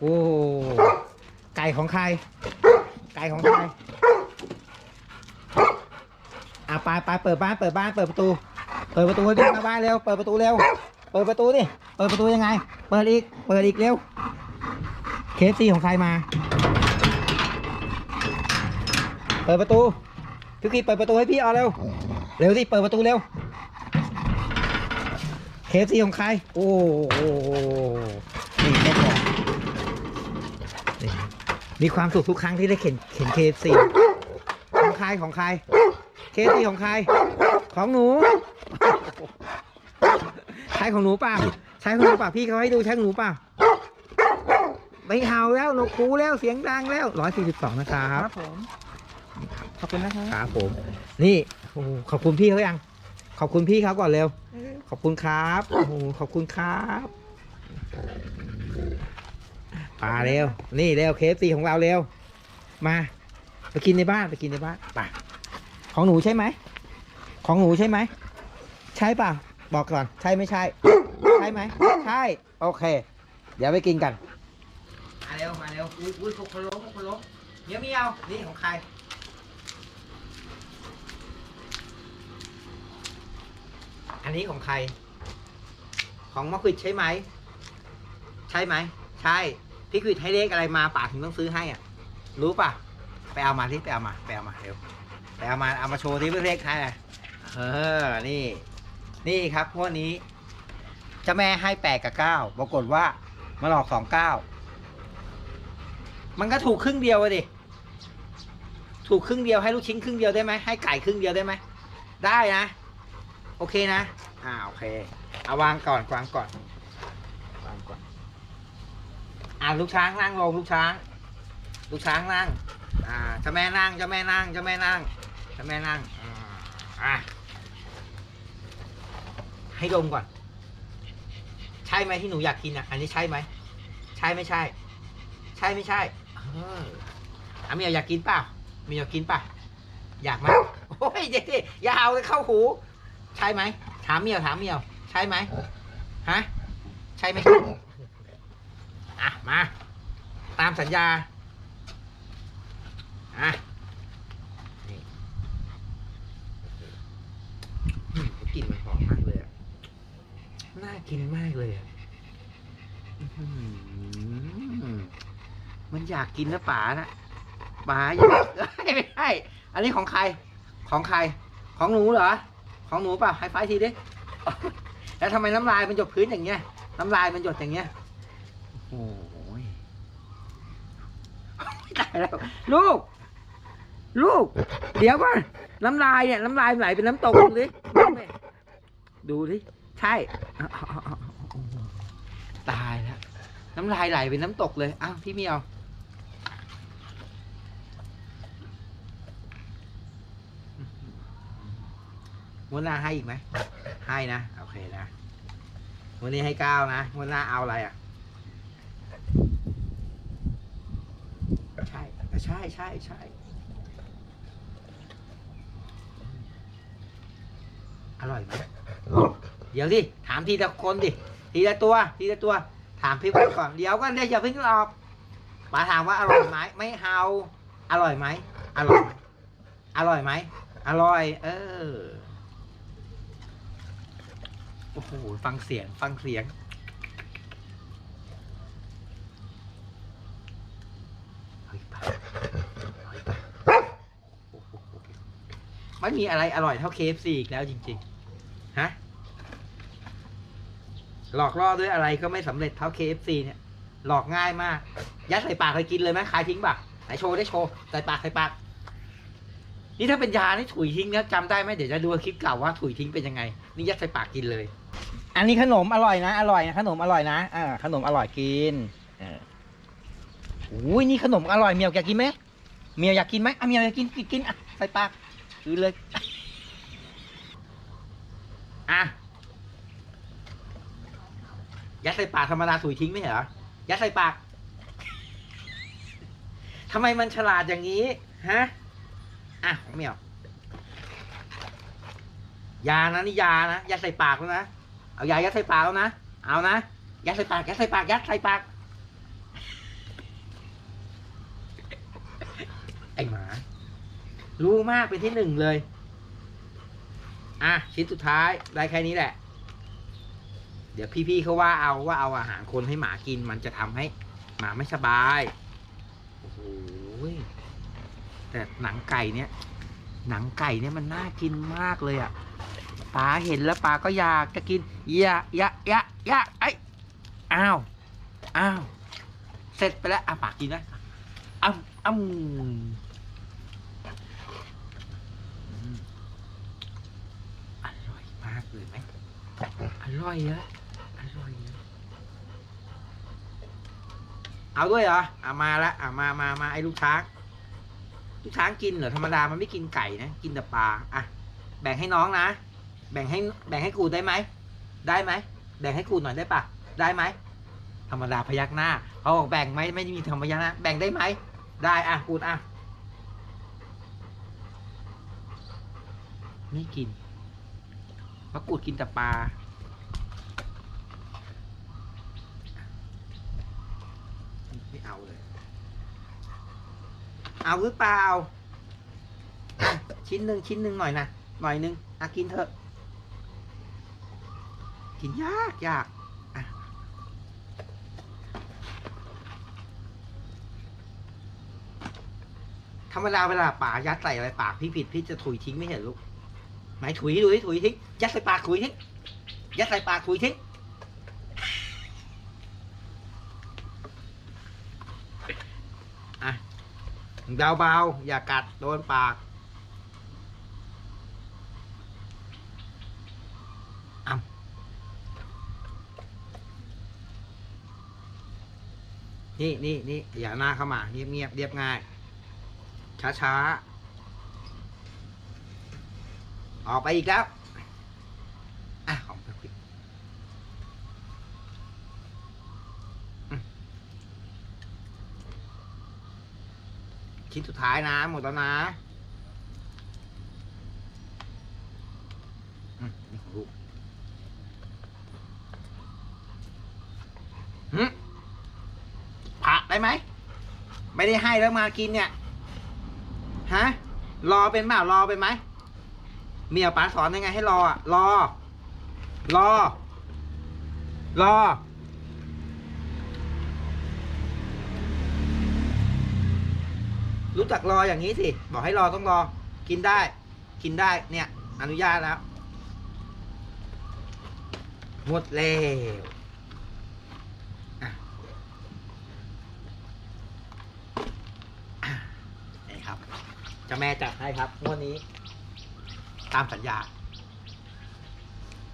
โอ้ไก่ของใคร ไก่ของใครอะไปไปเปิดบ้านเปิดบ้านเปิดประตู เปิดประตูให้พี่มาบ้านเร็วเปิดประตูเร็วเปิดประตูดิเปิดประตูยังไง เปิดอีกเปิดอีกเร็วเคฟซีของใครมา เปิดประตูทุกทีเปิดประตูให้พี่เอาเร็วเร็วสิเปิดประตูเร็วเคฟซีของใคร โอ้โหนี่เจ้าของนี่ มีความสุขทุกครั้งที่ได้เข็นเข็นเคฟซีของใครของใครเคฟซีของใคร ของหนู ใช้ของหนูเปล่าใช้ของหนูเปล่าพี่เขาให้ดูใช้ของหนูเปล่าไม่เห่าแล้วนกคูแล้วเสียงดังแล้วร้อยสี่สิบสองนะครับผมขอบคุณนะครับครับผม นี่โอ้โหขอบคุณพี่เขายัง ขอบคุณพี่เขาก่อนเร็ว ขอบคุณครับโอ้โหขอบคุณครับ ปาเร็ว นี่เร็วเคฟซีของเราเร็ว มาไปกินในบ้านไปกินในบ้านไปของหนูใช่ไหม ของหนูใช่ไหม ใช่เปล่าบอกก่อน ใช่ไม่ใช่ ใช่ไหม ใช่ โอเค เดี๋ยวไปกินกัน มาเร็ว มาเร็ว อุ้ยอุ้ยคนล้มคนล้มเมียวเมียวนี่ของใครอันนี้ของใคร ของมะขวิดใช่ไหม ใช่ไหม ใช่ พี่ขวิดให้เลขอะไรมาป่าถึงต้องซื้อให้อะ รู้ป่ะ ไปเอามาที่ไปเอามาไปเอามาเร็วไปเอามาเอามาโชว์ที่เพื่อเลขใครเออนี่ นี่ครับพวกนี้เจ้าแม่ให้แปดกับเก้าปรากฏว่ามาหลอกสองเก้ามันก็ถูกครึ่งเดียวอะดิถูกครึ่งเดียวให้ลูกชิ้นครึ่งเดียวได้ไหมให้ไก่ครึ่งเดียวได้ไหมได้นะ โอเคนะอ่าโอเค เอาวางก่อนวางก่อน อ่าลูกช้างนั่งลงลูกช้าง ลูกช้างนั่ง อ่าเจ้าแม่นั่งเจ้าแม่นั่งเจ้าแม่นั่งเจ้าแม่นั่งอ่าอะให้ดมก่อน ใช่ไหมที่หนูอยากกินอะ อันนี้ใช่ไหมใช่ไม่ใช่ ใช่ไม่ใช่เอออะเมียอยากกินเปล่าเมียอยากกินเปล่าอยากไหมโอ้ยเจ๊อย่าเอาเลยเข้าหู ใช่ไหมถามเมียวถามเมียว ใช่ไหมฮะ ใช่ไหม อะ มา ตามสัญญา อะนี่อืมกลิ่นมันหอมมากเลยอะน่ากินมากเลยอะอื้อหือมันอยากกินนะป๋านะป๋าอยากเอ้ยไม่ใช่อันนี้ของใคร ของใคร ของหนูเหรอ ของหนูเปล่าไฮไฟทีดิ แล้วทำไมน้ำลายมันหยดพื้นอย่างเงี้ย น้ำลายมันหยดอย่างเงี้ย โอ้ยตายแล้วลูก ลูก เดี๋ยวก่อนน้ำลายเนี่ยน้ำลายไหลเป็นน้ำตกดูดิดูดิใช่ตายแล้วน้ำลายไหลเป็นน้ำตกเลยอ้าวพี่เมียววันหน้าให้อีกไหมให้นะโอเคนะวันนี้ให้เก้านะวันหน้าเอาอะไรอะ ใช่ใช่ใช่อร่อยไหมเดี๋ยวดิถามทีละคนดิทีละตัว ทีละตัว ถามพี่ไว้ก่อนเดี๋ยวก็เดี๋ยวอย่าเพิ่งตอบมาถามว่าอร่อยไหมไม่เฮาอร่อยไหมอร่อยอร่อยไหมอร่อย เออโอ้โหฟังเสียง ฟังเสียง เฮ้ยไปเฮ้ยไปโอ้โห ไม่มีอะไรอร่อยเท่า KFC อีกแล้วจริงๆ ฮะ หลอกล่อด้วยอะไรก็ไม่สำเร็จเท่า KFC เนี่ย หลอกง่ายมาก ยัดใส่ปากเคยกินเลยไหมคายทิ้งป่ะไหนโชว์ได้โชว์ ใส่ปากใส่ปาก นี่ถ้าเป็นยานี่ถุยทิ้งนะจำได้ไหมเดี๋ยวจะดูคลิปเก่าว่าถุยทิ้งเป็นยังไง นี่ยัดใส่ปากกินเลย อันนี้ขนมอร่อยนะ อร่อยนะขนมอร่อยนะอ่าขนมอร่อยกินเอออุ้ยนี่ขนมอร่อยเมียวอยากกินไหมเมียวอยากกินไหมอะเมียวอยากกินกินกินอะใส่ปาก คือเลย อะ ยัดใส่ปากธรรมดาถุยทิ้งไม่เหรอ ยัดใส่ปาก ทำไมมันฉลาดอย่างนี้ ฮะ อะของเมียวยานะนี่ยานะยัดใส่ปากแล้วนะ เอายายัดใส่ปากแล้วนะ เอานะ ยัดใส่ปาก ยัดใส่ปาก ยัดใส่ปาก อ้หมา รู้มากเป็นที่หนึ่งเลย อะ ชิ้นสุดท้ายได้แค่นี้แหละ เดี๋ยวพี่ๆเขาว่าเอาว่าเอาอาหารคนให้หมากินมันจะทำให้ หมาไม่สบาย โอ้โหยแต่หนังไก่เนี่ยหนังไก่เนี่ยมันน่ากินมากเลยอะป้าเห็นแล้วป้าก็อยากจะกินอยะยะยะยะไอ้อ้าวอ้าวเสร็จไปแล้วอะปากินนะอ้ำอ้ำอืมอร่ อยมากเลยไหมอร่อยอะอร่อยอะเอาด้วยเหรออะมาละอะมามามาไอ้ลูกช้างลูกช้างกินเหรอธรรมดามันไม่กินไก่นะกินแต่ปลาอะแบ่งให้น้องนะ แบ่งให้แบ่งให้กูได้ไหมได้ไหมแบ่งให้กูหน่อยได้ปะได้ไหมธรรมดาพยักหน้าเขาบอกแบ่งไหมไม่มีธรรมยักหน้าแบ่งได้ไหมได้อะกูอะไม่กิน เพราะกูดกินแต่ปลาไม่เอาเลย เอาหรือเปล่าอะชิ้นหนึ่งชิ้นหนึ่งหน่อยนะหน่อยหนึ่งอะกินเถอะ กินยากยากอะธรรมดาเวลาป่ายัดใส่อะไรปากพี่ผิดพี่จะถุยทิ้งไม่เห็นลูก ไหนถุยดูดิถุยทิ้งยัดใส่ปากถุยทิ้งยัดใส่ปากถุยทิ้งอะเบาๆอย่ากัดโดนปากนี่นี่นี่อย่าหน้าเข้ามา เงียบเงียบเรียบง่าย ช้าช้าๆ ออกไปอีกแล้ว อะของพี่ปิ๊กอืมชิ้นสุดท้ายนะ หมดแล้วนะนี่ของลูกหืมผ่าได้ไหม ไม่ได้ให้แล้วมากินเนี่ย ฮะ รอเป็นเปล่ารอเป็นไหม เมียป๋าสอนยังไงให้รออะรอ รอ รอ รู้จักรออย่างนี้สิ บอกให้รอต้องรอ กินได้ กินได้เนี่ย อนุญาตแล้ว หมดแล้วนี่ครับจ้าแม่จัดให้ครับงวดนี้ ตามสัญญา